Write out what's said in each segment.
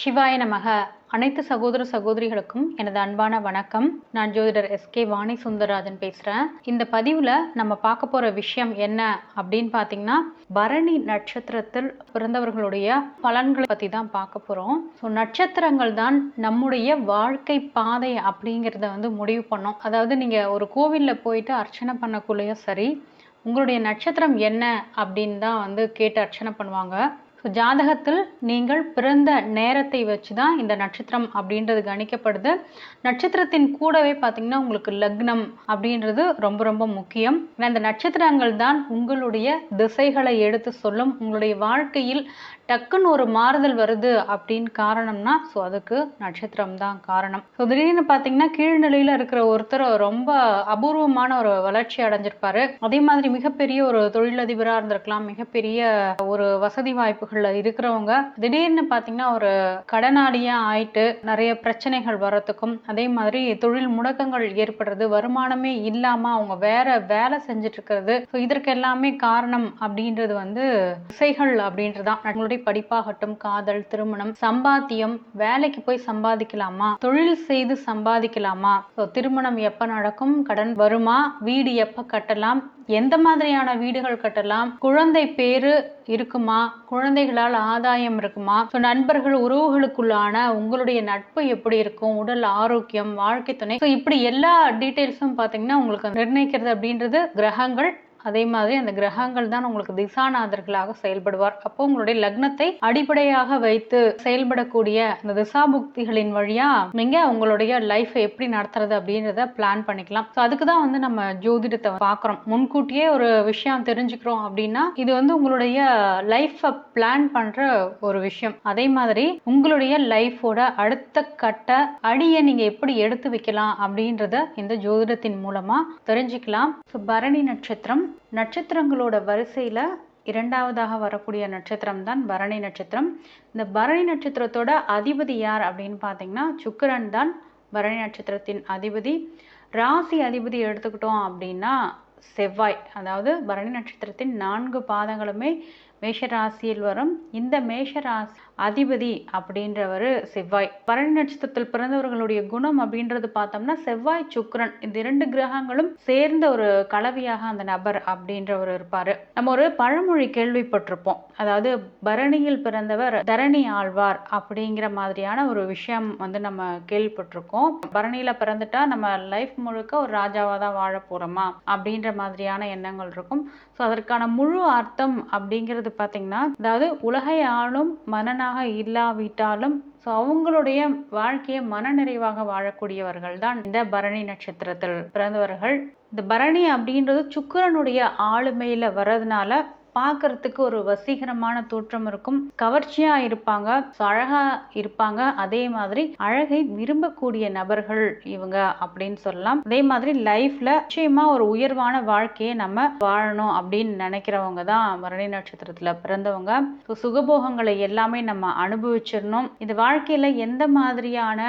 சிவாய நமக. அனைத்து சகோதர சகோதரிகளுக்கும் எனது அன்பான வணக்கம். நான் ஜோதிடர் எஸ்கே வாணி சுந்தரராஜன் பேசுகிறேன் இந்த பதிவில் நம்ம பார்க்க போகிற விஷயம் என்ன அப்படின்னு பார்த்தீங்கன்னா பரணி நட்சத்திரத்தில் பிறந்தவர்களுடைய பலன்களை பற்றி தான் பார்க்க போகிறோம் ஸோ நட்சத்திரங்கள் தான் நம்முடைய வாழ்க்கை பாதை அப்படிங்கிறத வந்து முடிவு பண்ணோம். அதாவது நீங்கள் ஒரு கோவிலில் போயிட்டு அர்ச்சனை பண்ணக்குள்ளேயும் சரி உங்களுடைய நட்சத்திரம் என்ன அப்படின்னு தான் வந்து கேட்டு அர்ச்சனை பண்ணுவாங்க. ஸோ ஜாதகத்தில் நீங்கள் பிறந்த நேரத்தை வச்சு தான் இந்த நட்சத்திரம் அப்படின்றது கணிக்கப்படுது. நட்சத்திரத்தின் கூடவே பார்த்தீங்கன்னா உங்களுக்கு லக்னம் அப்படின்றது ரொம்ப ரொம்ப முக்கியம். ஏன்னா இந்த நட்சத்திரங்கள் தான் உங்களுடைய திசைகளை எடுத்து சொல்லும். உங்களுடைய வாழ்க்கையில் டக்குன்னு ஒரு மாறுதல் வருது அப்படின்னு காரணம்னா ஸோ அதுக்கு நட்சத்திரம் தான் காரணம். ஸோ திடீர்னு பார்த்தீங்கன்னா கீழ்நிலையில் இருக்கிற ஒருத்தர் ரொம்ப அபூர்வமான ஒரு வளர்ச்சி அடைஞ்சிருப்பாரு. அதே மாதிரி மிகப்பெரிய ஒரு தொழிலதிபராக இருந்திருக்கலாம். மிகப்பெரிய ஒரு வசதி வாய்ப்புகளில் இருக்கிறவங்க. திடீர்னு பார்த்தீங்கன்னா ஒரு கடனாளியாக ஆயிட்டு நிறைய பிரச்சனைகள் வர்றதுக்கும் அதே மாதிரி தொழில் முடக்கங்கள் ஏற்படுறது வருமானமே இல்லாமல் அவங்க வேற வேலை செஞ்சுட்டு இருக்கிறது. ஸோ இதற்கு எல்லாமே காரணம் அப்படின்றது வந்து திசைகள் அப்படின்றதான் நம்மளுடைய படிப்பாகட்டும் காதல் திருமணம் சம்பாத்தியம் வேலைக்கு போய் சம்பாதிக்கலாமா? தொழில் செய்து சம்பாதிக்கலாமா? திருமணம் எப்ப நடக்கும்? கடன் வருமா? வீடு எப்ப கட்டலாம்? எந்த மாதிரியான வீடுகள் கட்டலாம்? குழந்தை பேரு இருக்குமா? குழந்தைகளால் ஆதாயம் இருக்குமா? ஸோ நண்பர்கள் உறவுகளுக்குள்ளான உங்களுடைய நட்பு எப்படி இருக்கும்? உடல் ஆரோக்கியம் வாழ்க்கை துணை. ஸோ இப்படி எல்லா டீட்டெயில்ஸும் பார்த்தீங்கன்னா உங்களுக்கு நிர்ணயிக்கிறது அப்படின்றது கிரகங்கள் அதே மாதிரி அந்த கிரகங்கள் தான் உங்களுக்கு திசாநாதர்களாக செயல்படுவார். அப்போ உங்களுடைய லக்னத்தை அடிப்படையாக வைத்து செயல்படக்கூடிய அந்த திசா புக்திகளின் வழியா நீங்க உங்களுடைய லைஃப்பை எப்படி நடத்துறது அப்படின்றத பிளான் பண்ணிக்கலாம். ஸோ அதுக்கு தான் வந்து நம்ம ஜோதிடத்தை பார்க்குறோம். முன்கூட்டியே ஒரு விஷயம் தெரிஞ்சுக்கிறோம் அப்படின்னா இது வந்து உங்களுடைய லைஃப்பை பிளான் பண்ற ஒரு விஷயம். அதே மாதிரி உங்களுடைய லைஃபோட அடுத்த கட்ட அடியை நீங்க எப்படி எடுத்து வைக்கலாம் அப்படின்றத இந்த ஜோதிடத்தின் மூலமா தெரிஞ்சுக்கலாம். ஸோ பரணி நட்சத்திரம் நட்சத்திரங்களோட வரிசையில இரண்டாவதாக வரக்கூடிய நட்சத்திரம் தான் பரணி நட்சத்திரம். இந்த பரணி நட்சத்திரத்தோட அதிபதி யார் அப்படின்னு பார்த்தீங்கன்னா சுக்கரன் தான் பரணி நட்சத்திரத்தின் அதிபதி. ராசி அதிபதி எடுத்துக்கிட்டோம் அப்படின்னா செவ்வாய். அதாவது பரணி நட்சத்திரத்தின் நான்கு பாதங்களுமே மேஷ ராசியில் வரும். இந்த மேஷராசி அதிபதி அப்படின்றவர் செவ்வாய். பரணி நட்சத்திரத்தில் பிறந்தவர்களுடைய குணம் அப்படின்றது பார்த்தோம்னா செவ்வாய் சுக்கரன். இந்த இரண்டு கிரகங்களும் சேர்ந்த ஒரு கலவையாக அந்த நபர் அப்படின்றவர் இருப்பாரு. நம்ம ஒரு பழமொழி கேள்விப்பட்டிருப்போம். அதாவது பரணியில் பிறந்தவர் தரணி ஆழ்வார் அப்படிங்கிற மாதிரியான ஒரு விஷயம் வந்து நம்ம கேள்விப்பட்டிருக்கோம். பரணியில பிறந்துட்டா நம்ம லைஃப் முழுக்க ஒரு ராஜாவாக தான் வாழ போறோமா அப்படின்ற மாதிரியான எண்ணங்கள் இருக்கும். ஸோ அதற்கான முழு அர்த்தம் அப்படிங்கிறது பார்த்தீங்கன்னா அதாவது உலகை ஆளும் மனநாக இல்லாவிட்டாலும் ஸோ அவங்களுடைய வாழ்க்கையை மனநிறைவாக வாழக்கூடியவர்கள் தான் இந்த பரணி நட்சத்திரத்தில் பிறந்தவர்கள். இந்த பரணி அப்படின்றது சுக்கரனுடைய ஆளுமையில் வர்றதுனால பார்க்கறதுக்கு ஒரு வசீகரமான தோற்றம் இருக்கும். கவர்ச்சியா இருப்பாங்க ஸோ அழகா இருப்பாங்க. அதே மாதிரி அழகை விரும்பக்கூடிய நபர்கள் இவங்க அப்படின்னு சொல்லலாம். அதே மாதிரி லைஃப்ல நிச்சயமா ஒரு உயர்வான வாழ்க்கையை நம்ம வாழணும் அப்படின்னு நினைக்கிறவங்க தான் மரணி நட்சத்திரத்துல பிறந்தவங்க. சுகபோகங்களை எல்லாமே நம்ம அனுபவிச்சிடணும். இந்த வாழ்க்கையில எந்த மாதிரியான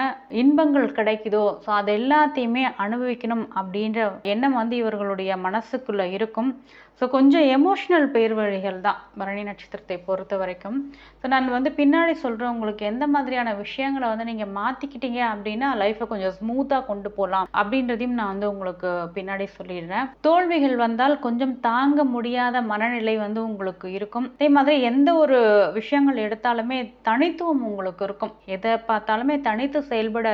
இன்பங்கள் கிடைக்குதோ ஸோ அது எல்லாத்தையுமே அனுபவிக்கணும் அப்படின்ற எண்ணம் வந்து இவர்களுடைய மனசுக்குள்ள இருக்கும். ஸோ கொஞ்சம் எமோஷ்னல் பேர் வழிகள் தான் பரணி நட்சத்திரத்தை பொறுத்த வரைக்கும். ஸோ நான் வந்து பின்னாடி சொல்கிறேன் உங்களுக்கு எந்த மாதிரியான விஷயங்களை வந்து நீங்கள் மாற்றிக்கிட்டீங்க அப்படின்னா லைஃப்பை கொஞ்சம் ஸ்மூத்தாக கொண்டு போகலாம் அப்படின்றதையும் நான் வந்து உங்களுக்கு பின்னாடி சொல்லிடுறேன். தோல்விகள் வந்தால் கொஞ்சம் தாங்க முடியாத மனநிலை வந்து உங்களுக்கு இருக்கும். அதே மாதிரி எந்த ஒரு விஷயங்கள் எடுத்தாலுமே தனித்துவம் உங்களுக்கு இருக்கும். எதை பார்த்தாலுமே தனித்து செயல்பட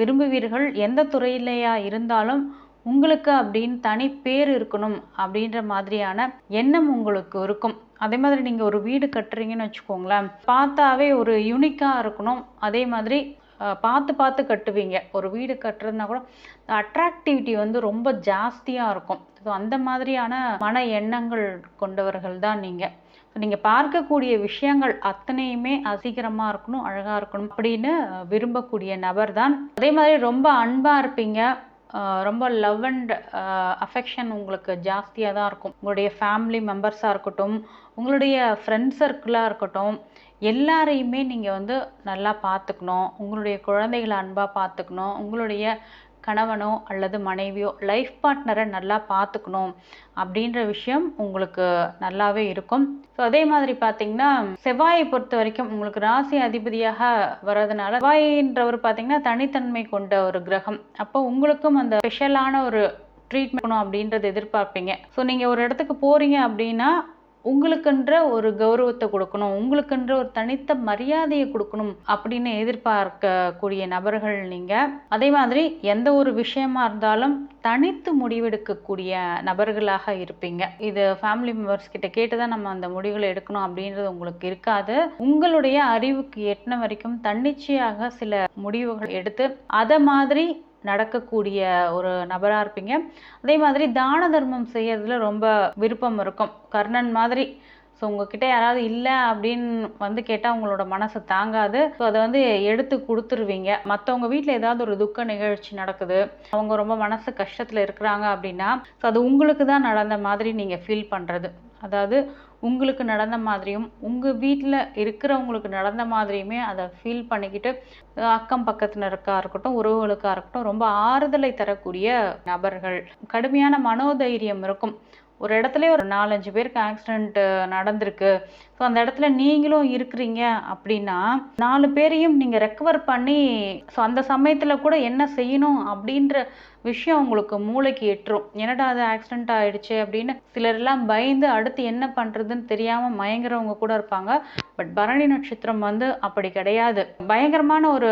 விரும்புவீர்கள். எந்த துறையிலேயா இருந்தாலும் உங்களுக்கு அப்படின்னு தனி பேர் இருக்கணும் அப்படின்ற மாதிரியான எண்ணம் உங்களுக்கு இருக்கும். அதே மாதிரி நீங்கள் ஒரு வீடு கட்டுறீங்கன்னு வச்சுக்கோங்களேன். பார்த்தாவே ஒரு யூனிக்காக இருக்கணும். அதே மாதிரி பார்த்து பார்த்து கட்டுவீங்க. ஒரு வீடு கட்டுறதுனா கூட அட்ராக்டிவிட்டி வந்து ரொம்ப ஜாஸ்தியாக இருக்கும். ஸோ அந்த மாதிரியான மன எண்ணங்கள் கொண்டவர்கள் தான் நீங்கள் நீங்கள் பார்க்கக்கூடிய விஷயங்கள் அத்தனையுமே அசீக்கிரமாக இருக்கணும் அழகாக இருக்கணும் அப்படின்னு விரும்பக்கூடிய நபர் தான். அதே மாதிரி ரொம்ப அன்பாக இருப்பீங்க. ரொம்ப லவ் அண்ட் அஃபெக்ஷன் உங்களுக்கு ஜாஸ்தியாக தான் இருக்கும். உங்களுடைய ஃபேமிலி மெம்பர்ஸாக இருக்கட்டும் உங்களுடைய ஃப்ரெண்ட் சர்க்கிளாக இருக்கட்டும் எல்லாரையுமே நீங்கள் வந்து நல்லா பார்த்துக்கணும். உங்களுடைய குழந்தைகளை அன்பாக பார்த்துக்கணும். உங்களுடைய கணவனோ அல்லது மனைவியோ லைஃப் பார்ட்னரை நல்லா பார்த்துக்கணும் அப்படின்ற விஷயம் உங்களுக்கு நல்லாவே இருக்கும். ஸோ அதே மாதிரி பார்த்தீங்கன்னா செவ்வாயை பொறுத்த வரைக்கும் உங்களுக்கு ராசி அதிபதியாக வர்றதுனால செவ்வாயின்றவர் பார்த்தீங்கன்னா தனித்தன்மை கொண்ட ஒரு கிரகம். அப்போ உங்களுக்கும் அந்த ஸ்பெஷலான ஒரு ட்ரீட்மெண்ட் அப்படின்றத எதிர்பார்ப்பீங்க. ஸோ நீங்கள் ஒரு இடத்துக்கு போகிறீங்க அப்படின்னா உங்களுக்குன்ற ஒரு கௌரவத்தை கொடுக்கணும் உங்களுக்குன்ற ஒரு தனித்த மரியாதையை கொடுக்கணும் அப்படின்னு எதிர்பார்க்கக்கூடிய நபர்கள் நீங்கள் அதே மாதிரி எந்த ஒரு விஷயமா இருந்தாலும் தனித்து முடிவெடுக்கக்கூடிய நபர்களாக இருப்பீங்க. இது ஃபேமிலி மெம்பர்ஸ் கிட்ட கேட்டு தான் நம்ம அந்த முடிவுகளை எடுக்கணும் அப்படின்றது உங்களுக்கு இருக்காது. உங்களுடைய அறிவுக்கு எட்டின வரைக்கும் தன்னிச்சையாக சில முடிவுகள் எடுத்து அதை மாதிரி நடக்கக்கூடிய ஒரு நபராக இருப்பீங்க. அதே மாதிரி தான தர்மம் செய்யறதுல ரொம்ப விருப்பம் இருக்கும். கர்ணன் மாதிரி. ஸோ உங்ககிட்ட யாராவது இல்லை அப்படின்னு வந்து கேட்டால் உங்களோட மனசு தாங்காது. ஸோ அதை வந்து எடுத்து கொடுத்துருவீங்க. மற்றவங்க வீட்டில் ஏதாவது ஒரு துக்க நிகழ்ச்சி நடக்குது. அவங்க ரொம்ப மனசு கஷ்டத்தில் இருக்கிறாங்க அப்படின்னா ஸோ அது உங்களுக்கு தான் நடந்த மாதிரி நீங்கள் ஃபீல் பண்ணுறது அதாவது உங்களுக்கு நடந்த மாதிரியும் உங்கள் வீட்டில் இருக்கிறவங்களுக்கு நடந்த மாதிரியுமே அதை ஃபீல் பண்ணிக்கிட்டு அக்கம் பக்கத்தினருக்காக இருக்கட்டும் உறவுகளுக்காக இருக்கட்டும் ரொம்ப ஆறுதலை தரக்கூடிய நபர்கள். கடுமையான மனோதைரியம் இருக்கும். ஒரு இடத்துல ஒரு நாலஞ்சு பேருக்கு ஆக்சிடெண்ட் நடந்திருக்கு. ஸோ அந்த இடத்துல நீங்களும் இருக்கிறீங்க அப்படின்னா நாலு பேரையும் நீங்கள் ரெக்கவர் பண்ணி ஸோ அந்த சமயத்தில் கூட என்ன செய்யணும் அப்படின்ற விஷயம் உங்களுக்கு மூளைக்கு எட்டுரும் என்னடா அது ஆக்சிடென்ட் ஆகிடுச்சு அப்படின்னு சிலரெல்லாம் பயந்து அடுத்து என்ன பண்ணுறதுன்னு தெரியாமல் மயங்குறவங்க கூட இருப்பாங்க. பட் பரணி நட்சத்திரம் வந்து அப்படி கிடையாது. பயங்கரமான ஒரு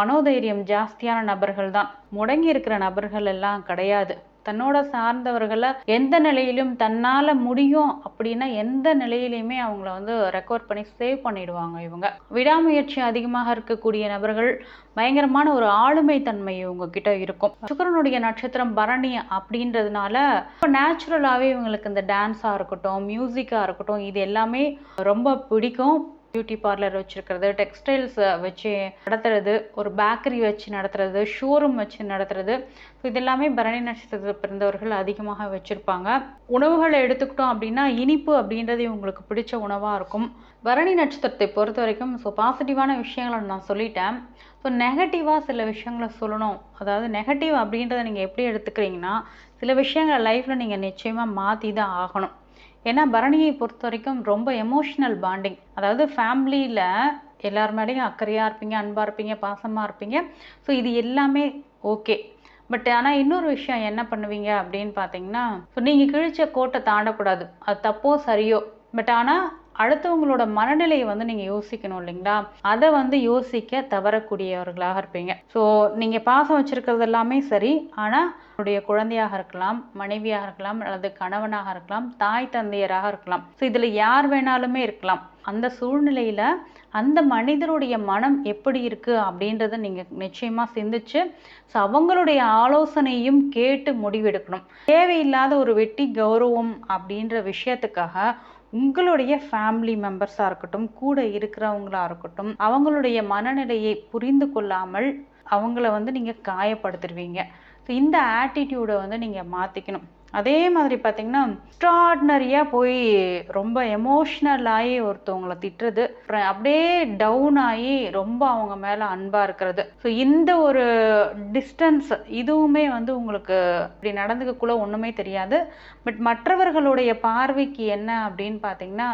மனோதைரியம் ஜாஸ்தியான நபர்கள் தான். முடங்கி இருக்கிற நபர்கள் எல்லாம் கிடையாது. தன்னோட சார்ந்தவர்களை எந்த நிலையிலும் தன்னால் முடியும் அப்படின்னா எந்த நிலையிலையுமே அவங்கள வந்து ரெக்கவர் பண்ணி சேவ் பண்ணிடுவாங்க இவங்க. விடாமுயற்சி அதிகமாக இருக்கக்கூடிய நபர்கள் பயங்கரமான ஒரு ஆளுமை தன்மை இவங்க கிட்ட இருக்கும். சுக்கரனுடைய நட்சத்திரம் பரணி அப்படின்றதுனால இப்போ நேச்சுரலாகவே இவங்களுக்கு இந்த டான்ஸாக இருக்கட்டும் மியூசிக்காக இருக்கட்டும் இது எல்லாமே ரொம்ப பிடிக்கும். பியூட்டி பார்லர் வச்சுருக்கிறது டெக்ஸ்டைல்ஸ் வச்சு நடத்துறது ஒரு பேக்கரி வச்சு நடத்துறது ஷோரூம் வச்சு நடத்துறது. ஸோ இதெல்லாமே பரணி நட்சத்திரத்தில் பிறந்தவர்கள் அதிகமாக வச்சுருப்பாங்க. உணவுகளை எடுத்துக்கிட்டோம் அப்படின்னா இனிப்பு அப்படின்றது இவங்களுக்கு பிடிச்ச உணவாக இருக்கும். பரணி நட்சத்திரத்தை பொறுத்த வரைக்கும் ஸோ பாசிட்டிவான விஷயங்களை நான் சொல்லிட்டேன். ஸோ நெகட்டிவாக சில விஷயங்களை சொல்லணும். அதாவது நெகட்டிவ் அப்படின்றத நீங்கள் எப்படி எடுத்துக்கிறீங்கன்னா சில விஷயங்களை லைஃப்பில் நீங்கள் நிச்சயமாக மாற்றி தான் ஆகணும். ஏன்னா பரணியை பொறுத்த வரைக்கும் ரொம்ப எமோஷ்னல் பாண்டிங் அதாவது ஃபேமிலியில் எல்லார் மேலேயும் அக்கறையாக இருப்பீங்க அன்பாக இருப்பீங்க பாசமாக இருப்பீங்க. ஸோ இது எல்லாமே ஓகே பட் ஆனால் இன்னொரு விஷயம் என்ன பண்ணுவீங்க அப்படின்னு பார்த்தீங்கன்னா ஸோ நீங்கள் கிழிச்ச கோட்டை தாண்டக்கூடாது. அது தப்போ சரியோ. பட் ஆனால் அடுத்தவங்களோட மனநிலையை வந்து நீங்கள் யோசிக்கணும் இல்லைங்களா? அதை வந்து யோசிக்க தவறக்கூடியவர்களாக இருப்பீங்க. ஸோ நீங்கள் பாசம் வச்சுருக்கிறது எல்லாமே சரி. ஆனால் உடைய குழந்தையாக இருக்கலாம் மனைவியாக இருக்கலாம் அல்லது கணவனாக இருக்கலாம் தாய் தந்தையராக இருக்கலாம். ஸோ இதில் யார் வேணாலுமே இருக்கலாம். அந்த சூழ்நிலையில் அந்த மனிதருடைய மனம் எப்படி இருக்குது அப்படின்றத நீங்கள் நிச்சயமாக சிந்திச்சு ஸோ அவங்களுடைய ஆலோசனையும் கேட்டு முடிவெடுக்கணும். தேவையில்லாத ஒரு வெட்டி கௌரவம் அப்படின்ற விஷயத்துக்காக உங்களுடைய ஃபேமிலி மெம்பர்ஸாக இருக்கட்டும் கூட இருக்கிறவங்களா இருக்கட்டும் அவங்களுடைய மனநிலையை புரிந்து கொள்ளாமல் அவங்கள வந்து நீங்கள் காயப்படுத்திடுவீங்க. ஸோ இந்த ஆட்டிடியூடை வந்து நீங்கள் மாற்றிக்கணும் அதே மாதிரி பார்த்தீங்கன்னா எக்ஸ்ட்ராடினரியாக போய் ரொம்ப எமோஷ்னல் ஆகி ஒருத்தவங்களை திட்டுறது அப்புறம் அப்படியே டவுன் ஆகி ரொம்ப அவங்க மேலே அன்பாக இருக்கிறது. ஸோ இந்த ஒரு டிஸ்டன்ஸ் இதுவுமே வந்து உங்களுக்கு இப்படி நடந்துக்கக்குள்ள ஒன்றுமே தெரியாது. பட் மற்றவர்களுடைய பார்வைக்கு என்ன அப்படின்னு பார்த்தீங்கன்னா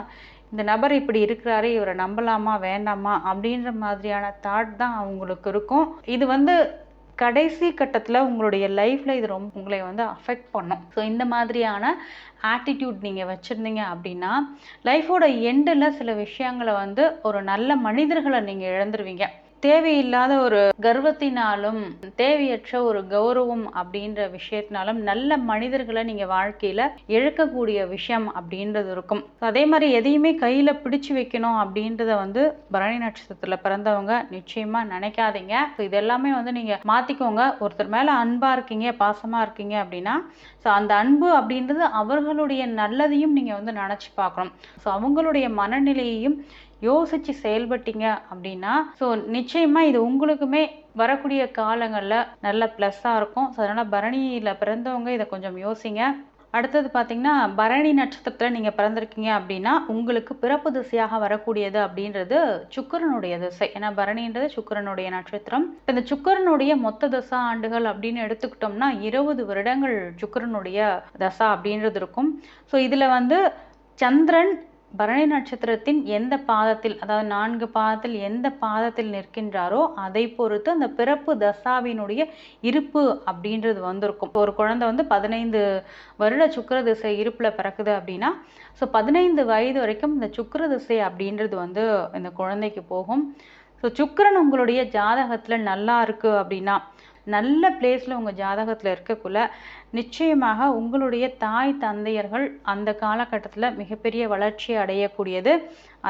இந்த நபர் இப்படி இருக்கிறாரு இவரை நம்பலாமா வேண்டாமா அப்படின்ற மாதிரியான தாட் தான் அவங்களுக்கு இருக்கும். இது வந்து கடைசி கட்டத்தில் உங்களுடைய லைஃப்பில் இது ரொம்ப உங்களை வந்து அஃபெக்ட் பண்ணும். ஸோ இந்த மாதிரியான ஆட்டிடியூட் நீங்கள் வச்சுருந்தீங்க அப்படின்னா லைஃபோட எண்டில் சில விஷயங்களை வந்து ஒரு நல்ல மனிதர்களை நீங்கள் இழந்துருவீங்க. தேவையில்லாத ஒரு கர்வத்தினாலும் தேவையற்ற ஒரு கௌரவம் அப்படின்ற விஷயத்தினாலும் நல்ல மனிதர்களை நீங்கள் வாழ்க்கையில் இழக்கக்கூடிய விஷயம் அப்படின்றது இருக்கும். அதே மாதிரி எதையுமே கையில் பிடிச்சு வைக்கணும் அப்படின்றத வந்து பரணி நட்சத்திரத்தில் பிறந்தவங்க நிச்சயமாக நினைக்காதீங்க. ஸோ இது எல்லாமே வந்து நீங்கள் மாற்றிக்கோங்க ஒருத்தர் மேலே அன்பாக இருக்கீங்க பாசமாக இருக்கீங்க அப்படின்னா ஸோ அந்த அன்பு அப்படின்றது அவர்களுடைய நல்லதையும் நீங்கள் வந்து நினச்சி பார்க்கணும். ஸோ அவங்களுடைய மனநிலையையும் யோசித்து செயல்பட்டீங்க அப்படின்னா ஸோ நிச்சயமாக இது உங்களுக்குமே வரக்கூடிய காலங்களில் நல்ல ப்ளஸ்ஸாக இருக்கும். ஸோ அதனால் பரணியில் பிறந்தவங்க இதை கொஞ்சம் யோசிங்க. அடுத்தது பார்த்தீங்கன்னா பரணி நட்சத்திரத்தில் நீங்கள் பிறந்திருக்கீங்க அப்படின்னா உங்களுக்கு பிறப்பு திசையாக வரக்கூடியது அப்படின்றது சுக்கிரனுடைய திசை. ஏன்னா பரணின்றது சுக்கிரனுடைய நட்சத்திரம். இப்போ இந்த சுக்கிரனுடைய மொத்த தசா ஆண்டுகள் அப்படின்னு எடுத்துக்கிட்டோம்னா இருபது வருடங்கள் சுக்கரனுடைய தசா அப்படின்றது இருக்கும். ஸோ இதில் வந்து சந்திரன் பரணி நட்சத்திரத்தின் எந்த பாதத்தில் அதாவது நான்கு பாதத்தில் எந்த பாதத்தில் நிற்கின்றாரோ அதை பொறுத்து அந்த பிறப்பு தசாவினுடைய இருப்பு அப்படின்றது வந்திருக்கும். ஒரு குழந்தை வந்து பதினைந்து வருட சுக்கர திசை இருப்பில் பிறக்குது அப்படின்னா ஸோ பதினைந்து வயது வரைக்கும் இந்த சுக்கர திசை அப்படின்றது வந்து இந்த குழந்தைக்கு போகும். ஸோ சுக்கரன் உங்களுடைய ஜாதகத்தில் நல்லா இருக்குது அப்படின்னா நல்ல பிளேஸில் உங்கள் ஜாதகத்தில் இருக்கக்குள்ள நிச்சயமாக உங்களுடைய தாய் தந்தையர்கள் அந்த காலகட்டத்தில் மிகப்பெரிய வளர்ச்சி அடையக்கூடியது.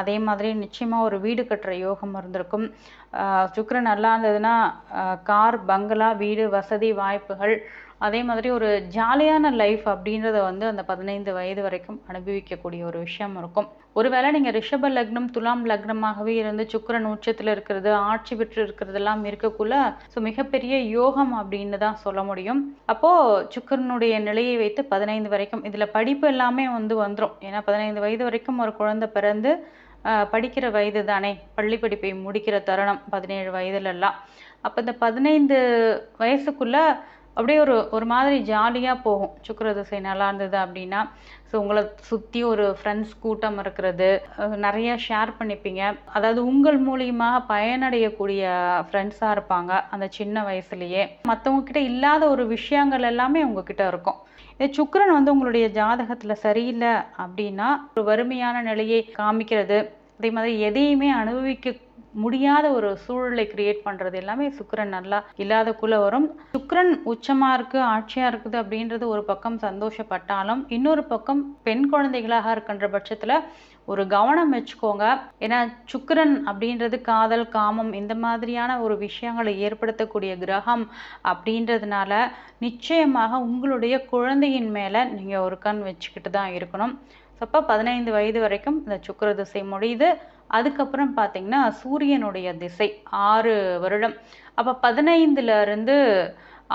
அதே மாதிரி நிச்சயமாக ஒரு வீடு கட்டுற யோகம் இருந்திருக்கும். சுக்கரன் நல்லா இருந்ததுன்னா கார் பங்களா வீடு வசதி வாய்ப்புகள் அதே மாதிரி ஒரு ஜாலியான லைஃப் அப்படின்றத வந்து அந்த பதினைந்து வயது வரைக்கும் அனுபவிக்கக்கூடிய ஒரு விஷயம் இருக்கும். ஒருவேளை நீங்கள் ரிஷப லக்னம் துலாம் லக்னமாகவே இருந்து சுக்கரன் உச்சத்தில் இருக்கிறது ஆட்சி பெற்று இருக்கிறதெல்லாம் இருக்கக்குள்ள ஸோ மிகப்பெரிய யோகம் அப்படின்னு தான் சொல்ல முடியும். அப்போது சுக்கரனுடைய நிலையை வைத்து பதினைந்து வரைக்கும் இதில் படிப்பு எல்லாமே வந்து வந்துடும் ஏன்னா பதினைந்து வயது வரைக்கும் ஒரு குழந்தை பிறந்து படிக்கிற வயது தானே. பள்ளி படிப்பை முடிக்கிற தருணம் பதினேழு வயதுலலாம். அப்போ இந்த பதினைந்து வயசுக்குள்ள அப்படியே ஒரு ஒரு மாதிரி ஜாலியாக போகும். சுக்கர திசை நல்லா இருந்தது அப்படின்னா ஸோ உங்களை சுற்றி ஒரு ஃப்ரெண்ட்ஸ் கூட்டம் இருக்கிறது நிறைய ஷேர் பண்ணிப்பீங்க. அதாவது உங்கள் மூலியமாக பயனடையக்கூடிய ஃப்ரெண்ட்ஸாக இருப்பாங்க அந்த சின்ன வயசுலேயே. மற்றவங்கக்கிட்ட இல்லாத ஒரு விஷயங்கள் எல்லாமே உங்ககிட்ட இருக்கும். இதே சுக்கரன் வந்து உங்களுடைய ஜாதகத்தில் சரியில்லை அப்படின்னா ஒரு வறுமையான நிலையை காமிக்கிறது. அதே மாதிரி எதையுமே அனுபவிக்க முடியாத ஒரு சூழலை கிரியேட் பண்ணுறது எல்லாமே சுக்கரன் நல்லா இல்லாதக்குள்ள வரும். சுக்கரன் உச்சமாக இருக்குது ஆட்சியாக இருக்குது அப்படின்றது ஒரு பக்கம் சந்தோஷப்பட்டாலும் இன்னொரு பக்கம் பெண் குழந்தைகளாக இருக்கின்ற பட்சத்தில் ஒரு கவனம் வச்சுக்கோங்க. ஏன்னா சுக்கரன் அப்படின்றது காதல் காமம் இந்த மாதிரியான ஒரு விஷயங்களை ஏற்படுத்தக்கூடிய கிரகம் அப்படின்றதுனால நிச்சயமாக உங்களுடைய குழந்தையின் மேலே நீங்கள் ஒரு கண் வச்சுக்கிட்டு தான் இருக்கணும். அப்போ பதினைந்து வயது வரைக்கும் இந்த சுக்கிர திசை முடியுது. அதுக்கப்புறம் பார்த்தீங்கன்னா சூரியனுடைய திசை ஆறு வருடம். அப்போ பதினைந்துல இருந்து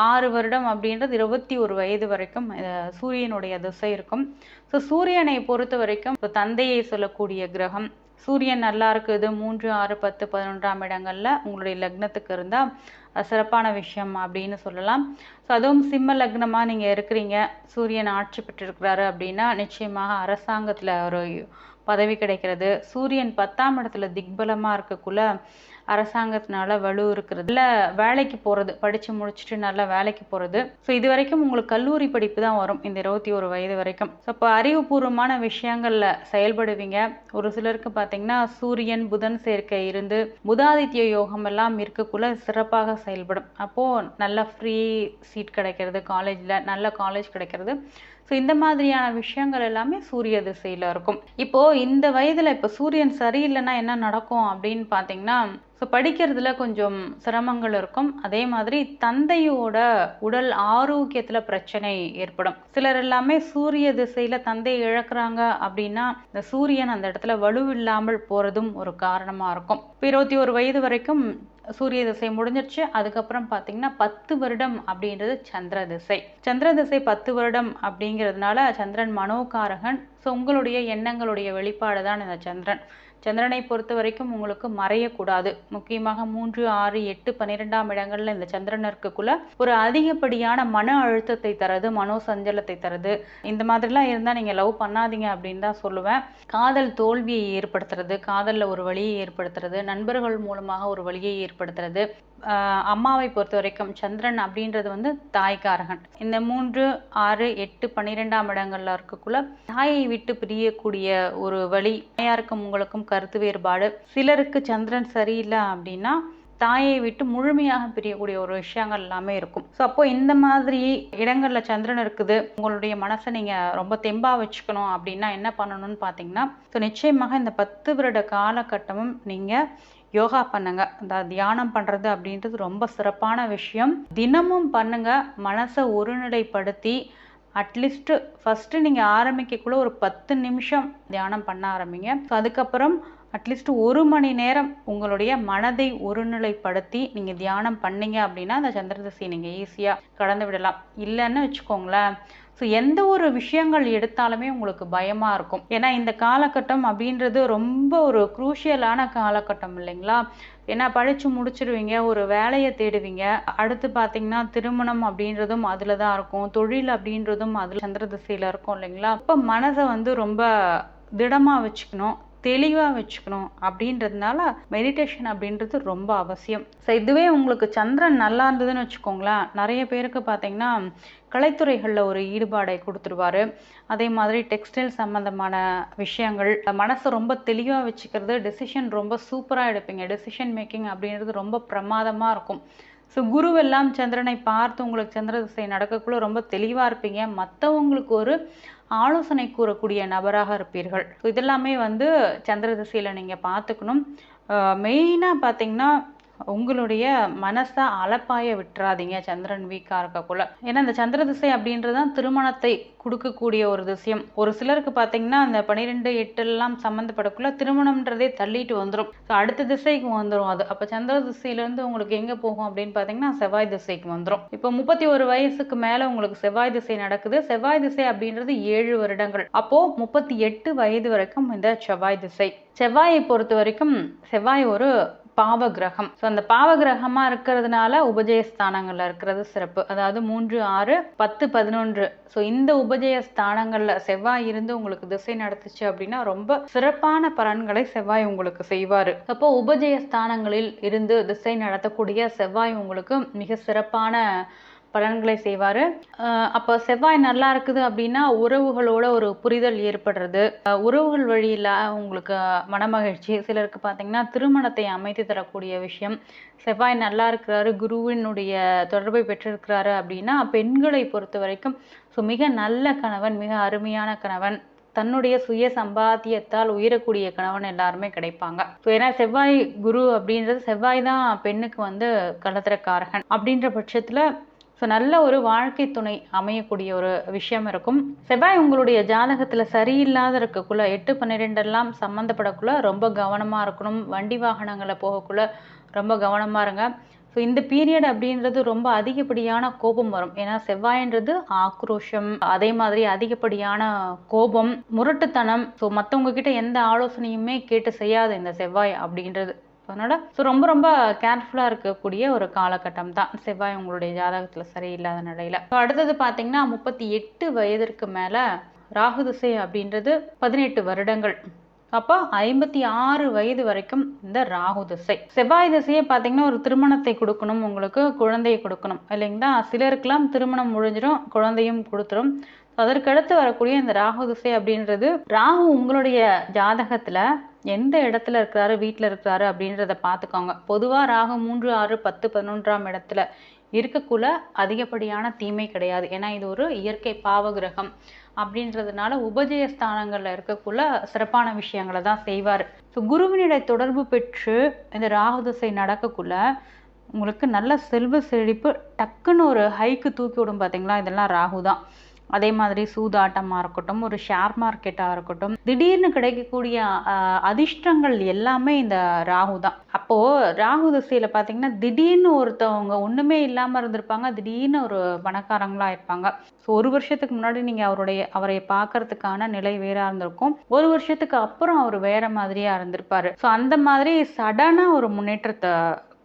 ஆறு வருடம் அப்படின்றது இருபத்தி ஒரு வயது வரைக்கும் அஹ், சூரியனுடைய திசை இருக்கும். ஸோ சூரியனை பொறுத்த வரைக்கும் இப்போ தந்தையை சொல்லக்கூடிய கிரகம் சூரியன் நல்லா இருக்குது மூன்று ஆறு பத்து பதினொன்றாம் இடங்களில் உங்களுடைய லக்னத்துக்கு இருந்தால் சிறப்பான விஷயம் அப்படின்னு சொல்லலாம். ஸோ அதுவும் சிம்ம லக்னமாக நீங்கள் இருக்கிறீங்க சூரியன் ஆட்சி பெற்றிருக்கிறாரு அப்படின்னா நிச்சயமாக அரசாங்கத்தில் ஒரு பதவி கிடைக்கிறது. சூரியன் பத்தாம் இடத்துல திக்பலமாக இருக்கக்குள்ள அரசாங்கத்தினால வலு இருக்கிறது. இல்லை வேலைக்கு போறது படிச்சு முடிச்சுட்டு நல்லா வேலைக்கு போறது. ஸோ இது வரைக்கும் உங்களுக்கு கல்லூரி படிப்பு தான் வரும் இந்த இருபத்தி ஒரு வயது வரைக்கும். ஸோ இப்போ அறிவுபூர்வமான விஷயங்கள்ல செயல்படுவீங்க. ஒரு சிலருக்கு பார்த்தீங்கன்னா சூரியன் புதன் சேர்க்கை இருந்து புதாதித்ய யோகம் எல்லாம் இருக்கக்குள்ள சிறப்பாக செயல்படும். அப்போ நல்ல ஃப்ரீ சீட் கிடைக்கிறது காலேஜ்ல நல்ல காலேஜ் கிடைக்கிறது. ஸோ இந்த மாதிரியான விஷயங்கள் எல்லாமே சூரிய திசையில இருக்கும். இப்போ இந்த வயதுல இப்போ சூரியன் சரியில்லைன்னா என்ன நடக்கும் அப்படின்னு பார்த்தீங்கன்னா ஸோ படிக்கிறதுல கொஞ்சம் சிரமங்கள் இருக்கும். அதே மாதிரி தந்தையோட உடல் ஆரோக்கியத்துல பிரச்சனை ஏற்படும். சிலர் எல்லாமே சூரிய திசையில தந்தையை இழக்கிறாங்க அப்படின்னா இந்த சூரியன் அந்த இடத்துல வலுவில்லாமல் போறதும் ஒரு காரணமா இருக்கும். இப்போ இருபத்தி ஒரு வயது வரைக்கும் சூரிய திசை முடிஞ்சிருச்சு. அதுக்கப்புறம் பார்த்தீங்கன்னா பத்து வருடம் அப்படின்றது சந்திர திசை. சந்திர திசை பத்து வருடம் அப்படிங்கிறதுனால சந்திரன் மனோகாரகன். ஸோ உங்களுடைய எண்ணங்களுடைய வெளிப்பாடு தான் இந்த சந்திரன். சந்திரனை பொறுத்த வரைக்கும் உங்களுக்கு மறையக்கூடாது. முக்கியமாக மூன்று ஆறு எட்டு பன்னிரெண்டாம் இடங்கள்ல இந்த சந்திரன் ஒரு அதிகப்படியான மன அழுத்தத்தை தரது மனோ சஞ்சலத்தை தரது. இந்த மாதிரிலாம் இருந்தால் நீங்கள் லவ் பண்ணாதீங்க அப்படின்னு தான் சொல்லுவேன். காதல் தோல்வியை ஏற்படுத்துறது காதலில் ஒரு வழியை ஏற்படுத்துறது நண்பர்கள் மூலமாக ஒரு வழியை ஏற்படுத்துறது. அம்மாவை பொறுத்த வரைக்கும் சந்திரன் அப்படின்றது வந்து தாய்க்காரகன். இந்த மூன்று ஆறு எட்டு பன்னிரெண்டாம் இடங்கள்ல இருக்கக்குள்ள தாயை விட்டு பிரியக்கூடிய ஒரு வழி தாயாருக்கும் உங்களுக்கும் கருத்து வேறுபாடு. சிலருக்கு சந்திரன் சரியில்லை அப்படின்னா தாயை விட்டு முழுமையாக பிரியக்கூடிய ஒரு விஷயங்கள் எல்லாமே இருக்கும். ஸோ அப்போ இந்த மாதிரி இடங்கள்ல சந்திரன் இருக்குது. உங்களுடைய மனசை நீங்க ரொம்ப தெம்பா வச்சுக்கணும் அப்படின்னா என்ன பண்ணணும்னு பார்த்தீங்கன்னா ஸோ நிச்சயமாக இந்த பத்து வருட காலகட்டமும் நீங்க யோகா பண்ணுங்க. இந்த தியானம் பண்றது அப்படின்றது ரொம்ப சிறப்பான விஷயம். தினமும் பண்ணுங்க. மனசை ஒருநிலைப்படுத்தி அட்லீஸ்ட் ஃபஸ்ட்டு நீங்க ஆரம்பிக்கக்குள்ள ஒரு பத்து நிமிஷம் தியானம் பண்ண ஆரம்பிங்க. ஸோ அதுக்கப்புறம் அட்லீஸ்ட் ஒரு மணி நேரம் உங்களுடைய மனதை ஒருநிலைப்படுத்தி நீங்கள் தியானம் பண்ணீங்க அப்படின்னா அந்த சந்திர திசையை நீங்கள் ஈஸியாக கடந்து விடலாம். இல்லைன்னு வச்சுக்கோங்களேன். ஸோ எந்த ஒரு விஷயங்கள் எடுத்தாலுமே உங்களுக்கு பயமாக இருக்கும். ஏன்னா இந்த காலகட்டம் அப்படின்றது ரொம்ப ஒரு குரூஷியலான காலகட்டம் இல்லைங்களா? ஏன்னா படித்து முடிச்சிருவீங்க ஒரு வேலையை தேடுவீங்க. அடுத்து பார்த்தீங்கன்னா திருமணம் அப்படின்றதும் அதில் தான் இருக்கும். தொழில் அப்படின்றதும் அதில் சந்திர திசையில் இருக்கும் இல்லைங்களா? இப்போ மனசை வந்து ரொம்ப திடமாக வச்சுக்கணும். தெளிவாக வச்சுக்கணும். அப்படின்றதுனால மெடிடேஷன் அப்படின்றது ரொம்ப அவசியம். ஸோ இதுவே உங்களுக்கு சந்திரன் நல்லா இருந்ததுன்னு வச்சுக்கோங்களேன். நிறைய பேருக்கு பார்த்தீங்கன்னா கலைத்துறைகளில் ஒரு ஈடுபாடை கொடுத்துருவாரு. அதே மாதிரி டெக்ஸ்டைல் சம்மந்தமான விஷயங்கள் மனசை ரொம்ப தெளிவாக வச்சுக்கிறது டெசிஷன் ரொம்ப சூப்பராக எடுப்பீங்க. டெசிஷன் மேக்கிங் அப்படின்றது ரொம்ப பிரமாதமாக இருக்கும். ஸோ குருவெல்லாம் சந்திரனை பார்த்து உங்களுக்கு சந்திர திசை நடக்கக்குள்ள ரொம்ப தெளிவாக இருப்பீங்க. மற்றவங்களுக்கு ஒரு ஆலோசனை கூறக்கூடிய நபராக இருப்பீர்கள். இதெல்லாமே வந்து சந்திர திசையில் நீங்கள் பார்த்துக்கணும். மெயினாக பார்த்தீங்கன்னா உங்களுடைய மனசை அலப்பாய விட்டுறாதீங்க சந்திரன் வீக்காக இருக்கக்குள்ள ஏன்னா இந்த சந்திர திசை அப்படின்றது தான் திருமணத்தை கொடுக்கக்கூடிய ஒரு திசையம். ஒரு சிலருக்கு பார்த்தீங்கன்னா அந்த பன்னிரெண்டு எட்டுலாம் சம்மந்தப்படக்குள்ள திருமணம்ன்றதே தள்ளிட்டு வந்துடும் ஸோ அடுத்த திசைக்கு வந்துடும் அது. அப்போ சந்திர திசையிலேருந்து உங்களுக்கு எங்கே போகும் அப்படின்னு பார்த்தீங்கன்னா செவ்வாய் திசைக்கு வந்துடும் இப்போ முப்பத்தி ஒரு வயசுக்கு மேலே உங்களுக்கு செவ்வாய் திசை நடக்குது. செவ்வாய் திசை அப்படின்றது ஏழு வருடங்கள். அப்போது முப்பத்தி எட்டு வயது வரைக்கும் இந்த செவ்வாய் திசை. செவ்வாயை பொறுத்த வரைக்கும் செவ்வாய் ஒரு பாவ கிரகம் ஸோ அந்த பாவ கிரகமாக இருக்கிறதுனால உபஜயஸ்தானங்களில் இருக்கிறது சிறப்பு. அதாவது மூன்று ஆறு பத்து பதினொன்று. ஸோ இந்த உபஜய ஸ்தானங்களில் செவ்வாய் இருந்து உங்களுக்கு திசை நடத்துச்சு அப்படின்னா ரொம்ப சிறப்பான பலன்களை செவ்வாய் உங்களுக்கு செய்வார். அப்போ உபஜய ஸ்தானங்களில் இருந்து திசை நடத்தக்கூடிய செவ்வாய் உங்களுக்கு மிக சிறப்பான பலன்களை செய்வார். அப்போ செவ்வாய் நல்லா இருக்குது அப்படின்னா உறவுகளோட ஒரு புரிதல் ஏற்படுறது. உறவுகள் வழியில் உங்களுக்கு மனமகிழ்ச்சி. சிலருக்கு பார்த்தீங்கன்னா திருமணத்தை அமைத்து தரக்கூடிய விஷயம். செவ்வாய் நல்லா இருக்கிறாரு குருவினுடைய தொடர்பை பெற்றிருக்கிறாரு அப்படின்னா பெண்களை பொறுத்த வரைக்கும் ஸோ மிக நல்ல கணவன் மிக அருமையான கணவன். தன்னுடைய சுய சம்பாத்தியத்தால் உயரக்கூடிய கணவன் எல்லாருமே கிடைப்பாங்க. ஸோ ஏன்னா செவ்வாய் குரு அப்படின்றது செவ்வாய் தான் பெண்ணுக்கு வந்து கலத்திரக்காரகன் அப்படின்ற பட்சத்தில் ஸோ நல்ல ஒரு வாழ்க்கை துணை அமையக்கூடிய ஒரு விஷயம் இருக்கும். செவ்வாய் உங்களுடைய ஜாதகத்தில் சரியில்லாத இருக்கக்குள்ள எட்டு பன்னிரெண்டெல்லாம் சம்மந்தப்படக்குள்ள ரொம்ப கவனமாக இருக்கணும். வண்டி வாகனங்களை போகக்குள்ள ரொம்ப கவனமாக இருங்க. ஸோ இந்த பீரியட் அப்படின்றது ரொம்ப அதிகப்படியான கோபம் வரும். ஏன்னா செவ்வாயின்றது ஆக்ரோஷம் அதே மாதிரி அதிகப்படியான கோபம் முரட்டுத்தனம். ஸோ மற்றவங்க கிட்ட எந்த ஆலோசனையுமே கேட்டு செய்யாது இந்த செவ்வாய் அப்படின்றது. அதனால ஸோ ரொம்ப ரொம்ப கேர்ஃபுல்லாக இருக்கக்கூடிய ஒரு காலகட்டம் தான் செவ்வாய் உங்களுடைய ஜாதகத்தில் சரியில்லாத நிலையில. ஸோ அடுத்தது பார்த்தீங்கன்னா முப்பத்தி எட்டு வயதிற்கு மேலே ராகு திசை அப்படின்றது பதினெட்டு வருடங்கள். அப்போ ஐம்பத்தி ஆறு வயது வரைக்கும் இந்த ராகு திசை. செவ்வாய் திசையை பார்த்தீங்கன்னா ஒரு திருமணத்தை கொடுக்கணும் உங்களுக்கு குழந்தையை கொடுக்கணும் இல்லைங்களா? சிலருக்கெல்லாம் திருமணம் முடிஞ்சிடும் குழந்தையும் கொடுத்துரும். அதற்கடுத்து வரக்கூடிய இந்த ராகு திசை அப்படின்றது ராகு உங்களுடைய ஜாதகத்தில் எந்த இடத்துல இருக்கிறாரு வீட்டில் இருக்கிறாரு அப்படின்றத பார்த்துக்கோங்க பொதுவாக ராகு மூன்று ஆறு பத்து பதினொன்றாம் இடத்துல இருக்கக்குள்ள அதிகப்படியான தீமை கிடையாது. ஏன்னா இது ஒரு இயற்கை பாவகிரகம் அப்படின்றதுனால உபஜய ஸ்தானங்களில் இருக்கக்குள்ள சிறப்பான விஷயங்களை தான் செய்வார். ஸோ குருவினிட தொடர்பு பெற்று இந்த ராகு திசை நடக்கக்குள்ள உங்களுக்கு நல்ல செல்வ செழிப்பு டக்குன்னு ஒரு ஹைக்கு தூக்கி விடும் பார்த்தீங்களா இதெல்லாம் ராகு தான் அதே மாதிரி சூதாட்டமாக இருக்கட்டும் ஒரு ஷேர் மார்க்கெட்டாக இருக்கட்டும் திடீர்னு கிடைக்கக்கூடிய அதிர்ஷ்டங்கள் எல்லாமே இந்த ராகு தான். அப்போது ராகு திசையில் பார்த்தீங்கன்னா திடீர்னு ஒருத்தவங்க ஒன்றுமே இல்லாமல் இருந்திருப்பாங்க திடீர்னு ஒரு பணக்காரங்களாக இருப்பாங்க. ஸோ ஒரு வருஷத்துக்கு முன்னாடி நீங்கள் அவருடைய அவரை பார்க்கறதுக்கான நிலை வேறாக இருந்திருக்கும். ஒரு வருஷத்துக்கு அப்புறம் அவர் வேற மாதிரியாக இருந்திருப்பார். ஸோ அந்த மாதிரி சடனாக ஒரு முன்னேற்றத்தை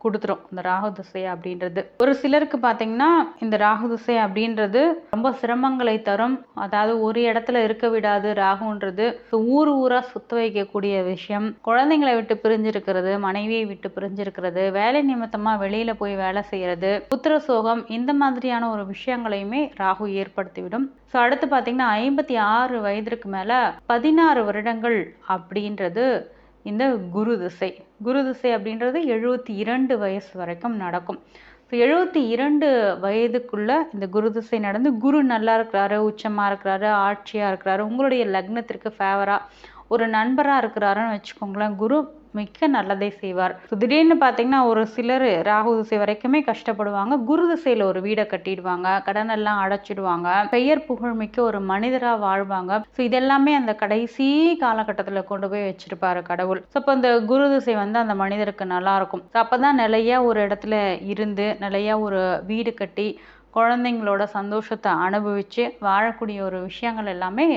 கொடுத்துரும். இந்த ராகு திசை அப்படின்றது. ஒரு சிலருக்கு பார்த்தீங்கன்னா இந்த ராகு திசை அப்படின்றது ரொம்ப சிரமங்களை தரும். அதாவது ஒரு இடத்துல இருக்க விடாது ராகுன்றது. ஊர் ஊரா சுத்த வைக்கக்கூடிய விஷயம். குழந்தைங்களை விட்டு பிரிஞ்சிருக்கிறது மனைவியை விட்டு பிரிஞ்சிருக்கிறது வேலை நிமித்தமா வெளியில போய் வேலை செய்யறது புத்திர சோகம் இந்த மாதிரியான ஒரு விஷயங்களையுமே ராகு ஏற்படுத்திவிடும். ஸோ அடுத்து பார்த்தீங்கன்னா ஐம்பத்தி ஆறு வயதிற்கு மேல பதினாறு வருடங்கள் அப்படின்றது இந்த குரு திசை. குரு திசை அப்படின்றது எழுபத்தி இரண்டு வயசு வரைக்கும் நடக்கும். ஸோ எழுபத்தி இரண்டு வயதுக்குள்ள இந்த குரு திசை நடந்து குரு நல்லா இருக்கிறாரு உச்சமாக இருக்கிறாரு ஆட்சியாக இருக்கிறாரு உங்களுடைய லக்னத்திற்கு ஃபேவராக ஒரு நண்பராக இருக்கிறாருன்னு வச்சுக்கோங்களேன் குரு மிக்க நல்லதை செய்வார். ஸோ திடீர்னு பார்த்தீங்கன்னா ஒரு சிலர் ராகு திசை வரைக்குமே கஷ்டப்படுவாங்க. குரு திசையில் ஒரு வீடை கட்டிடுவாங்க. கடனெல்லாம் அடைச்சிடுவாங்க. பெயர் புகழ்மிக்க ஒரு மனிதராக வாழ்வாங்க. ஸோ இதெல்லாமே அந்த கடைசி காலகட்டத்தில் கொண்டு போய் வச்சிருப்பாரு கடவுள். ஸோ அப்போ இந்த குரு திசை வந்து அந்த மனிதருக்கு நல்லா இருக்கும். ஸோ அப்போ தான் நிலையா ஒரு இடத்துல இருந்து நிலையா ஒரு வீடு கட்டி குழந்தைங்களோட சந்தோஷத்தை அனுபவித்து வாழக்கூடிய ஒரு விஷயங்கள் எல்லாமே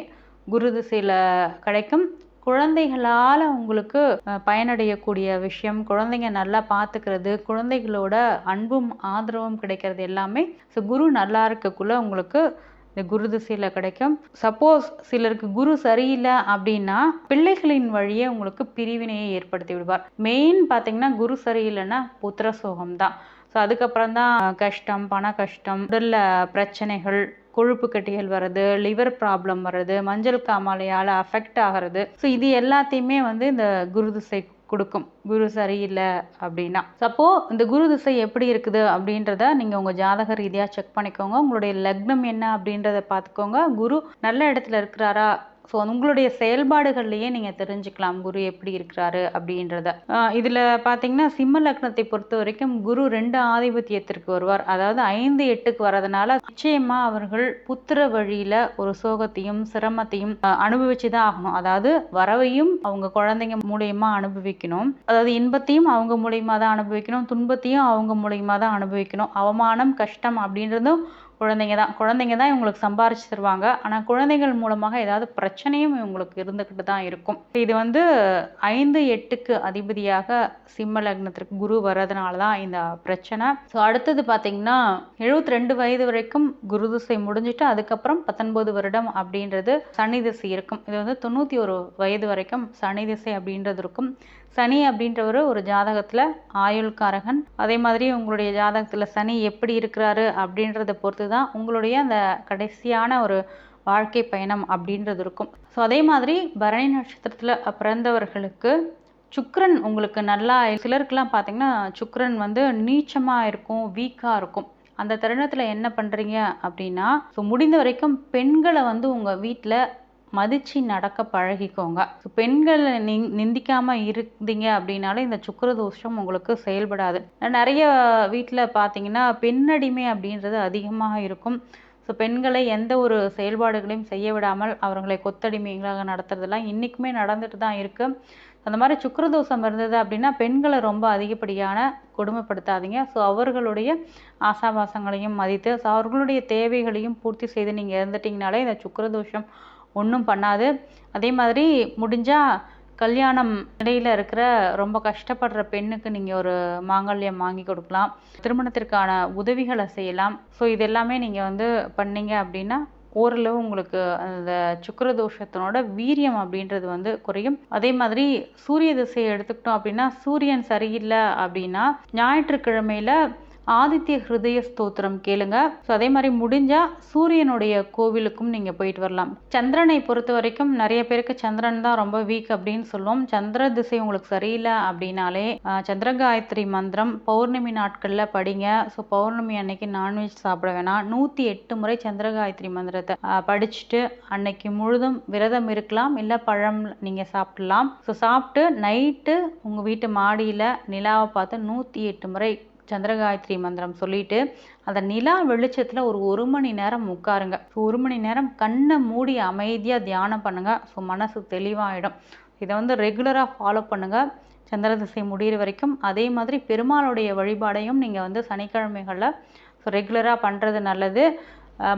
குரு திசையில் கிடைக்கும். குழந்தைகளால் உங்களுக்கு பயனடையக்கூடிய விஷயம் குழந்தைங்க நல்லா பார்த்துக்கிறது குழந்தைகளோட அன்பும் ஆதரவும் கிடைக்கிறது எல்லாமே ஸோ குரு நல்லா இருக்கக்குள்ள உங்களுக்கு இந்த குரு திசையில் கிடைக்கும். சப்போஸ் சிலருக்கு குரு சரியில்லை அப்படின்னா பிள்ளைகளின் வழியே உங்களுக்கு பிரிவினையை ஏற்படுத்தி விடுவார். மெயின் பார்த்தீங்கன்னா குரு சரியில்லைன்னா புத்திர சோகம் தான் ஸோ அதுக்கப்புறம் தான் கஷ்டம் பண கஷ்டம் உடல்ல பிரச்சனைகள் கொழுப்பு கட்டிகள் வர்றது லிவர் ப்ராப்ளம் வர்றது மஞ்சள் காமாலையால் அஃபெக்ட் ஆகிறது. ஸோ இது எல்லாத்தையுமே வந்து இந்த குரு திசை கொடுக்கும். குரு சரியில்லை அப்படின்னா. அப்போ இந்த குரு திசை எப்படி இருக்குது அப்படின்றத நீங்கள் உங்கள் ஜாதக ரீதியாக செக் பண்ணிக்கோங்க. உங்களுடைய லக்னம் என்ன அப்படின்றத பார்த்துக்கோங்க. குரு நல்ல இடத்துல இருக்கிறாரா ஸோ உங்களுடைய செயல்பாடுகள்லையே நீங்கள் தெரிஞ்சுக்கலாம் குரு எப்படி இருக்கிறாரு அப்படின்றத. இதில் இதுல பார்த்தீங்கன்னா சிம்ம லக்னத்தை பொறுத்த வரைக்கும் குரு ரெண்டு ஆதிபத்தியத்திற்கு வருவார். அதாவது ஐந்து எட்டுக்கு வரதுனால நிச்சயமா அவர்கள் புத்திர வழியில ஒரு சோகத்தையும் சிரமத்தையும் அனுபவிச்சு தான் ஆகணும். அதாவது வரவையும் அவங்க குழந்தைங்க மூலியமா அனுபவிக்கணும். அதாவது இன்பத்தையும் அவங்க மூலியமா தான் அனுபவிக்கணும். துன்பத்தையும் அவங்க மூலியமா தான் அனுபவிக்கணும். அவமானம் கஷ்டம் அப்படின்றதும் குழந்தைங்க தான். குழந்தைங்க தான் இவங்களுக்கு சம்பாரிச்சு தருவாங்க. ஆனால் குழந்தைகள் மூலமாக ஏதாவது பிரச்சனையும் இவங்களுக்கு இருந்துக்கிட்டு தான் இருக்கும். இது வந்து ஐந்து எட்டுக்கு அதிபதியாக சிம்ம லக்னத்திற்கு குரு வர்றதுனால தான் இந்த பிரச்சனை. ஸோ அடுத்தது பார்த்தீங்கன்னா எழுபத்தி ரெண்டு வயது வரைக்கும் குரு திசை முடிஞ்சிட்டு அதுக்கப்புறம் பத்தொன்பது வருடம் அப்படின்றது சனி திசை இருக்கும். இது வந்து தொண்ணூற்றி ஒரு வயது வரைக்கும் சனி திசை அப்படின்றது இருக்கும். சனி அப்படின்றவர் ஒரு ஜாதகத்தில் ஆயுள்காரகன். அதே மாதிரி உங்களுடைய ஜாதகத்தில் சனி எப்படி இருக்கிறாரு அப்படின்றத பொறுத்து தான் உங்களுடைய அந்த கடைசியான ஒரு வாழ்க்கை பயணம் அப்படின்றது இருக்கும். ஸோ அதே மாதிரி பரணி நட்சத்திரத்தில் பிறந்தவர்களுக்கு சுக்ரன் உங்களுக்கு நல்லா சிலருக்குலாம் பார்த்தீங்கன்னா சுக்ரன் வந்து நீச்சமாக இருக்கும் வீக்காக இருக்கும். அந்த தருணத்தில் என்ன பண்ணுறீங்க அப்படின்னா ஸோ முடிந்த வரைக்கும் பெண்களை வந்து உங்கள் வீட்டில் மதித்து நடக்க பழகிக்கோங்க. ஸோ பெண்களை நி நிந்திக்காமல் இருந்தீங்க அப்படின்னாலே இந்த சுக்கர தோஷம் உங்களுக்கு செயல்படாது. நிறைய வீட்டில் பார்த்தீங்கன்னா பெண்ணடிமை அப்படின்றது அதிகமாக இருக்கும். ஸோ பெண்களை எந்த ஒரு செயல்பாடுகளையும் செய்ய விடாமல் அவர்களை கொத்தடிமைகளாக நடத்துறதெல்லாம் இன்றைக்குமே நடந்துட்டு தான் இருக்குது அந்த மாதிரி சுக்கிரதோஷம் இருந்தது அப்படின்னா பெண்களை ரொம்ப அதிகப்படியான கொடுமைப்படுத்தாதீங்க. ஸோ அவர்களுடைய ஆசாபாசங்களையும் மதித்து ஸோ அவர்களுடைய தேவைகளையும் பூர்த்தி செய்து நீங்கள் இருந்துட்டிங்கனாலே இந்த சுக்கிரதோஷம் ஒன்றும் பண்ணாது. அதே மாதிரி முடிஞ்சால் கல்யாணம் நிலையில் இருக்கிற ரொம்ப கஷ்டப்படுற பெண்ணுக்கு நீங்கள் ஒரு மாங்கல்யம் வாங்கி கொடுக்கலாம். திருமணத்திற்கான உதவிகளை செய்யலாம். ஸோ இது எல்லாமே நீங்கள் வந்து பண்ணீங்க அப்படின்னா ஓரளவு உங்களுக்கு அந்த சுக்கிரதோஷத்தினோட வீரியம் அப்படின்றது வந்து குறையும். அதே மாதிரி சூரிய திசையை எடுத்துக்கிட்டோம் அப்படின்னா சூரியன் சரியில்லை அப்படின்னா ஞாயிற்றுக்கிழமையில ஆதித்ய ஹிருதய ஸ்தோத்திரம் கேளுங்க. ஸோ அதே மாதிரி முடிஞ்சால் சூரியனுடைய கோவிலுக்கும் நீங்கள் போயிட்டு வரலாம். சந்திரனை பொறுத்த வரைக்கும் நிறைய பேருக்கு சந்திரன் தான் ரொம்ப வீக் அப்படின்னு சொல்லுவோம். சந்திர திசை உங்களுக்கு சரியில்லை அப்படின்னாலே சந்திரகாயத்ரி சந்திர காயத்ரி மந்திரம் பௌர்ணமி நாட்களில் படிங்க. ஸோ பௌர்ணமி அன்னைக்கு நான்வெஜ் சாப்பிட வேணாம். நூற்றி எட்டு முறை சந்திர காயத்ரி மந்திரத்தை படிச்சுட்டு அன்னைக்கு முழுதும் விரதம் இருக்கலாம். இல்லை பழம் நீங்கள் சாப்பிடலாம். ஸோ சாப்பிட்டு நைட்டு உங்கள் வீட்டு மாடியில் நிலாவை பார்த்து நூற்றி எட்டு முறை சந்திரகாயத்ரி மந்திரம் சொல்லிட்டு அந்த நிலா வெளிச்சத்தில் ஒரு ஒரு மணி நேரம் உட்காருங்க. ஸோ ஒரு மணி நேரம் கண்ணை மூடி அமைதியாக தியானம் பண்ணுங்க. ஸோ மனசு தெளிவாயிடும். இதை வந்து ரெகுலராக ஃபாலோ பண்ணுங்க. சந்திர திசை முடியிற வரைக்கும். அதே மாதிரி பெருமாளுடைய வழிபாடையும் நீங்கள் வந்து சனிக்கிழமைகளில் ஸோ ரெகுலராக பண்ணுறது நல்லது.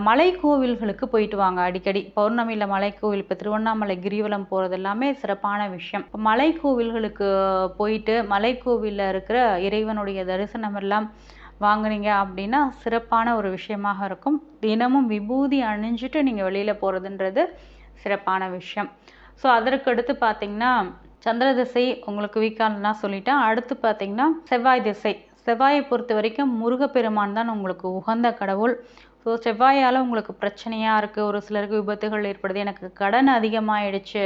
மலை கோவில்களுக்கு போயிட்டு வாங்க அடிக்கடி. பௌர்ணமியில் மலை கோவில் இப்போ திருவண்ணாமலை கிரிவலம் போகிறது எல்லாமே சிறப்பான விஷயம். இப்ப மலை கோவில்களுக்கு போயிட்டு மலை கோவிலில் இருக்கிற இறைவனுடைய தரிசனம் எல்லாம் வாங்குனீங்க அப்படின்னா சிறப்பான ஒரு விஷயமாக இருக்கும். தினமும் விபூதி அணிஞ்சிட்டு நீங்கள் வெளியில் போகிறதுன்றது சிறப்பான விஷயம். ஸோ அதற்கு அடுத்து பார்த்தீங்கன்னா சந்திர திசை உங்களுக்கு வீக்கானா சொல்லிட்டேன். அடுத்து பார்த்தீங்கன்னா செவ்வாய் திசை. செவ்வாயை பொறுத்த வரைக்கும் முருகப்பெருமான் தான் உங்களுக்கு உகந்த கடவுள். ஸோ செவ்வாயால் உங்களுக்கு பிரச்சனையாக இருக்குது ஒரு சிலருக்கு விபத்துகள் ஏற்படுது எனக்கு கடன் அதிகமாகிடுச்சு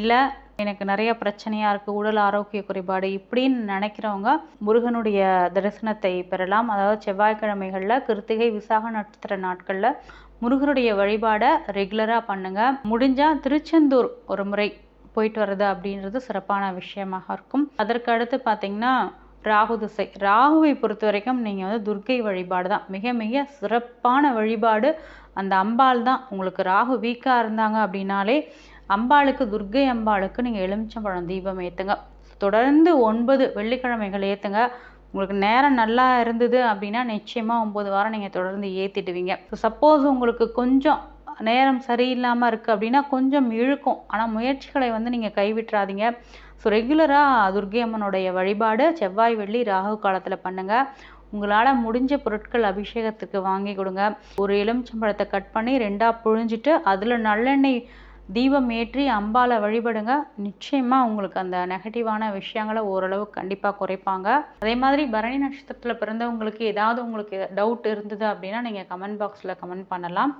இல்லை எனக்கு நிறைய பிரச்சனையாக இருக்குது உடல் ஆரோக்கிய குறைபாடு இப்படின்னு நினைக்கிறவங்க முருகனுடைய தரிசனத்தை பெறலாம். அதாவது செவ்வாய்க்கிழமைகளில் கிருத்திகை விசாக நட்சத்திர நாட்களில் முருகனுடைய வழிபாடை ரெகுலராக பண்ணுங்கள் முடிஞ்சால் திருச்செந்தூர் ஒரு முறை போயிட்டு வர்றது அப்படின்றது சிறப்பான விஷயமாக இருக்கும். அதற்கு அடுத்து பார்த்திங்கன்னா ராகு திசை. ராகுவை பொறுத்த வரைக்கும் நீங்கள் வந்து துர்க்கை வழிபாடு தான். மிக மிக சிறப்பான வழிபாடு. அந்த அம்பாள் தான். உங்களுக்கு ராகு வீக்காக இருந்தாங்க அப்படின்னாலே அம்பாளுக்கு துர்க்கை அம்பாளுக்கு நீங்கள் எலுமிச்சம்பழம் தீபம் ஏற்றுங்க தொடர்ந்து ஒன்பது வெள்ளிக்கிழமைகள் ஏற்றுங்க உங்களுக்கு நேரம் நல்லா இருந்தது அப்படின்னா நிச்சயமாக ஒம்பது வாரம் நீங்கள் தொடர்ந்து ஏற்றிடுவீங்க ஸோ சப்போஸ் உங்களுக்கு கொஞ்சம் நேரம் சரியில்லாமல் இருக்குது அப்படின்னா கொஞ்சம் இழுக்கும். ஆனால் முயற்சிகளை வந்து நீங்கள் கைவிட்டுறாதீங்க. ஸோ ரெகுலராக துர்க்கை அம்மனுடைய வழிபாடு செவ்வாய் வெள்ளி ராகு காலத்தில் பண்ணுங்கள் உங்களால் முடிஞ்ச பொருட்கள் அபிஷேகத்துக்கு வாங்கி கொடுங்க. ஒரு எலுமிச்சம்பழத்தை கட் பண்ணி ரெண்டாக புழிஞ்சிட்டு அதில் நல்லெண்ணெய் தீபம் ஏற்றி அம்பாவை வழிபடுங்க. நிச்சயமாக உங்களுக்கு அந்த நெகட்டிவான விஷயங்களை ஓரளவு கண்டிப்பாக குறைப்பாங்க. அதே மாதிரி பரணி நட்சத்திரத்தில் பிறந்தவங்களுக்கு ஏதாவது உங்களுக்கு டவுட் இருந்தது அப்படின்னா நீங்கள் கமெண்ட் பாக்ஸில் கமெண்ட் பண்ணலாம்.